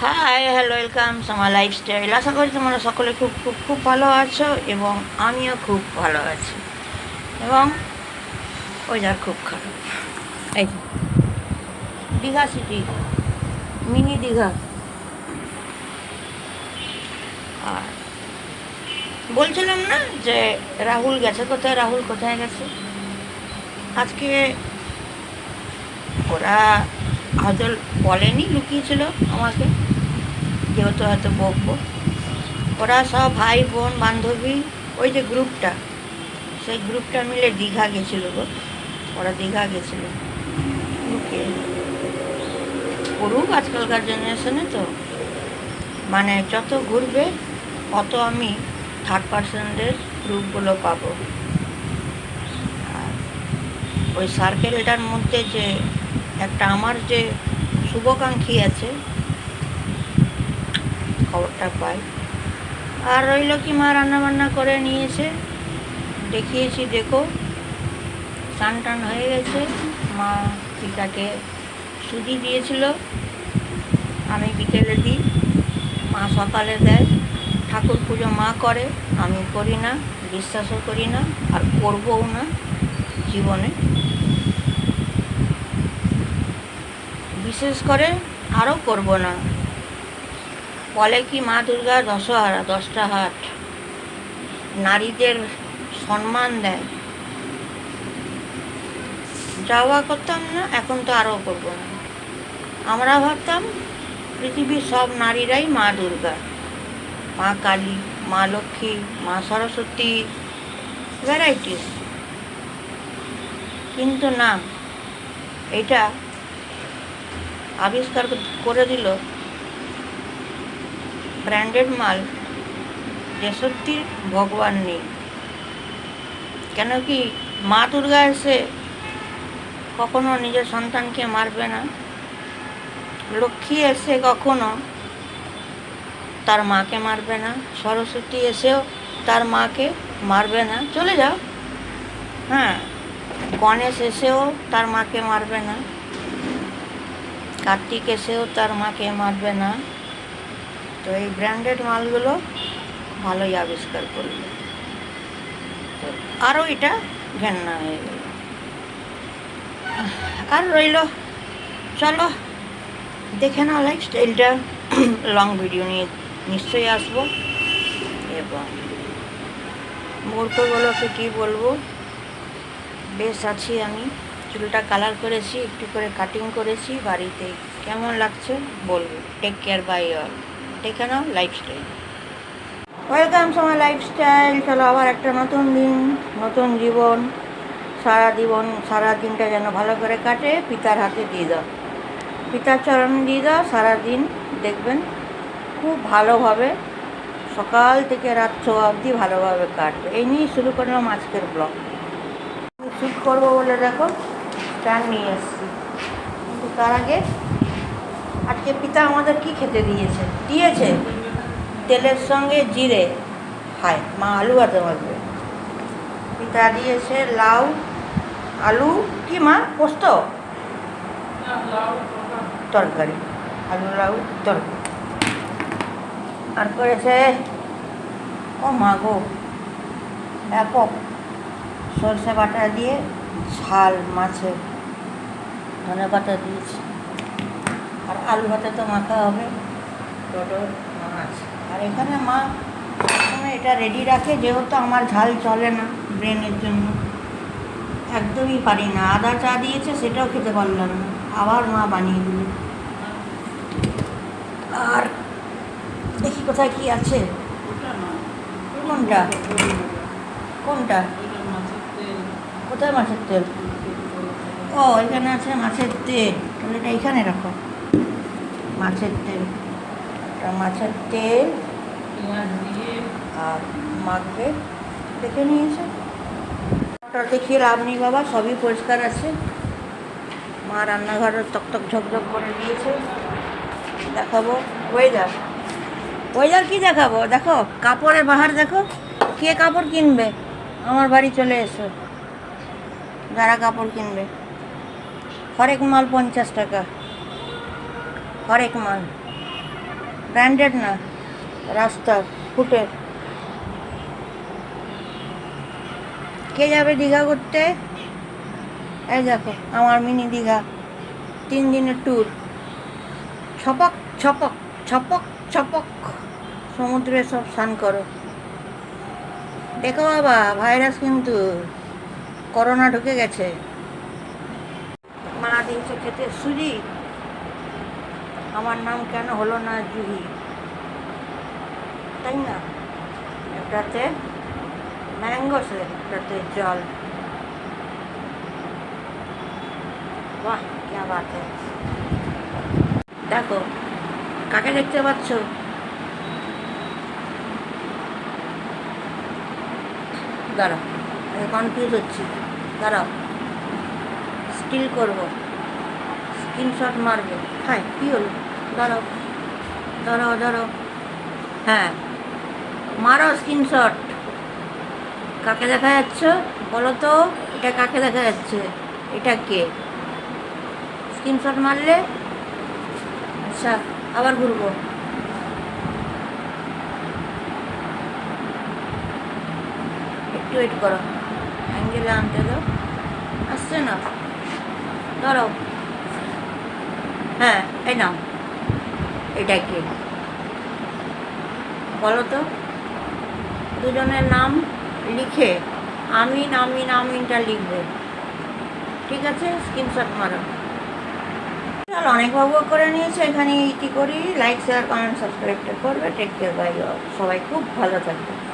High hello welcome আমার lifestyle আশা করি তোমরা সকলে খুব খুব খুব ভালো আছো এবং আমিও খুব ভালো আছি। এবং ওয়েদার খুব খারাপ। এই দীঘা সিটি মিনি দীঘা। আর বলছিলাম না যে রাহুল গেছে কোথায়? রাহুল কোথায় গেছে? আজকে ওরা হয়তো বলেনি, লুকিয়েছিল আমাকে। যেহেতু হয়তো বকবো। ওরা সব ভাই, বোন, বান্ধবী, ওই যে গ্রুপটা, সেই গ্রুপটা মিলে দীঘা গেছিল গো। ওরা দীঘা গেছিল। করুক আজকালকার জেনারেশনে তো। মানে যত ঘুরবে, অত আমি থার্ড পার্সেন্টের গ্রুপগুলো পাবো। আর ওই সার্কেলটার মধ্যে যে একটা আমার যে শুভাকাঙ্ক্ষী আছে, খবরটা পাই। আর রইল কি মা রান্নাবান্না করে নিয়েছে, দেখিয়েছি, দেখো। টান টান হয়ে গেছে, মা পিতাকে সুজি দিয়েছিল, আমি বিকেলে দিই, মা সকালে দেয়। ঠাকুর পুজো মা করে, আমি করি না, বিশ্বাসও করি না, আর করবও না জীবনে। বিশেষ করে আরও করব না। বলে কি, মা দুর্গা দশহারা, দশটা হাট। নারীদের সম্মান দেয়। যাওয়া করতাম না, এখন তো আরও করব না। আমরা ভাবতাম, পৃথিবীর সব নারীরাই মা দুর্গা। মা কালী, মা লক্ষ্মী, মা সরস্বতী ভ্যারাইটিস কিন্তু না, এটা আবিষ্কার করে দিল ব্র্যান্ডেড মাল যে সত্যি ভগবান নেই। কেন কি মা দুর্গা এসে কখনো নিজের সন্তানকে মারবে না? লক্ষ্মী এসে কখনো তার মাকে মারবে না? সরস্বতী এসেও তার মাকে মারবে না? চলে যাও। হ্যাঁ গণেশ এসেও তার মাকে মারবে না। কার্তিক এসেও তার মাকে মারবে না। তো এই ব্র্যান্ডেড মালগুলো ভালোই আবিষ্কার করল। তো আরও এটা ঘেন্না হয়ে গেল। আর রইল, চলো, দেখে নাও লাইফস্টাইলটা লং ভিডিও নিয়ে নিশ্চয়ই আসব। এবং মূর্খগুলোকে কী বলব? বেশ আছি আমি। চুলটা কালার করেছি, একটু করে কাটিং করেছি, বাড়িতে কেমন লাগছে বলব। টেক কেয়ার বাই অল দেখে নাও লাইফস্টাইল ওয়েলকাম সময় লাইফস্টাইল চলো আবার একটা নতুন দিন, নতুন জীবন। সারা জীবন, সারা দিনটা যেন ভালো করে কাটে, পিতার হাতে দিয়ে দাও। পিতার চরণ দিয়ে দাও সারাদিন দেখবেন খুব ভালোভাবে সকাল থেকে রাত ছ অবধি ভালোভাবে কাটবে। এই নিয়েই শুরু করলাম আজকের ব্লগ শ্যুট করব বলে দেখো। স্ট্যান্ড নিয়ে এসেছি। কিন্তু তার আগে আজকে পিতা আমাদের কি খেতে দিয়েছে? দিয়েছে তেলের সঙ্গে জিরে। হায়, মা আলু ভাতে মাখবে পিতা দিয়েছে লাউ, আলু, কি মা? পোস্ত? তরকারি। আলু, লাউ, তরকারি। আর করেছে, ও মা গো, একক সরষে বাটা দিয়ে ঝাল মাছের ধনে বাটা দিয়েছি। আর আলু ভাতে তো মাখা হবে টটো মাছ। আর এখানে মা সবসময় এটা রেডি রাখে যেহেতু আমার ঝাল চলে না ব্রেনের জন্য। একদমই পারি না। আদা চা দিয়েছে সেটাও খেতে পারলাম না। আবার মা বানিয়ে দিল। আর দেখি কোথায় কি আছে। কোনটা? কোনটা? কোথায় মাছের তেল? ও এখানে আছে মাছের তেল। তাহলে এটা এখানে রাখো। মাছের তেল। মাছের তেল। আর মাখবে দেখে নিয়েছে ওটা দেখিয়ে লাভ নেই বাবা সবই পরিষ্কার আছে। মা রান্নাঘরের তকতক ঝকঝক করে দিয়েছে। দেখাবো। ওয়েদার। ওয়েদার কি দেখাবো? দেখো কাপড়ের বাহার দেখো। কে কাপড় কিনবে? আমার বাড়ি চলে এসো। যারা কাপড় কিনবে। হরেক মাল পঞ্চাশ টাকা। হরেক মাল। ব্র্যান্ডেড না রাস্তার ফুটের। কে যাবে দীঘা করতে এই দেখো, আমার মিনি দীঘা। তিন দিনের ট্যুর ছপক ছপক ছপক ছপক। সমুদ্রে সব স্নান করো। দেখো বাবা ভাইরাস কিন্তু করোনা ঢুকে গেছে। দিচ্ছ খেতে সুজি আমার নাম কেন হলো না জুহি? তাই না? একটাতে ম্যাঙ্গোসের একটাতে জল। বাহ, কে বাত দেখো, কাকে দেখতে পাচ্ছ? দাঁড়াও, আমি কনফিউজ হচ্ছি। দাঁড়াও স্টিল করব। স্ক্রিনশট মারবে। হ্যাঁ কী হলো? দাঁড়াও দাঁড়াও দাঁড়াও। হ্যাঁ মারো স্ক্রিনশট। কাকে দেখা যাচ্ছে? বলো তো, এটা কাকে দেখা যাচ্ছে? এটা কে? স্ক্রিনশট মারলে? আচ্ছা আবার ঘুরবো। একটু ওয়েট করো। অ্যাঙ্গেলে আনতে দাও। আসছে না। ধরো হ্যাঁ এই এটা কে? বলো তো। দুজনের নাম লিখে আমিন আমিন আমিনটা লিখবে। ঠিক আছে? স্ক্রিনশট মারো। চল, অনেক ভাবু করে নিয়েছে এখানে ইতি করি? লাইক শেয়ার কমেন্ট সাবস্ক্রাইবটা করবে। টেক কেয়ার বাই সবাই খুব ভালো থাকবে।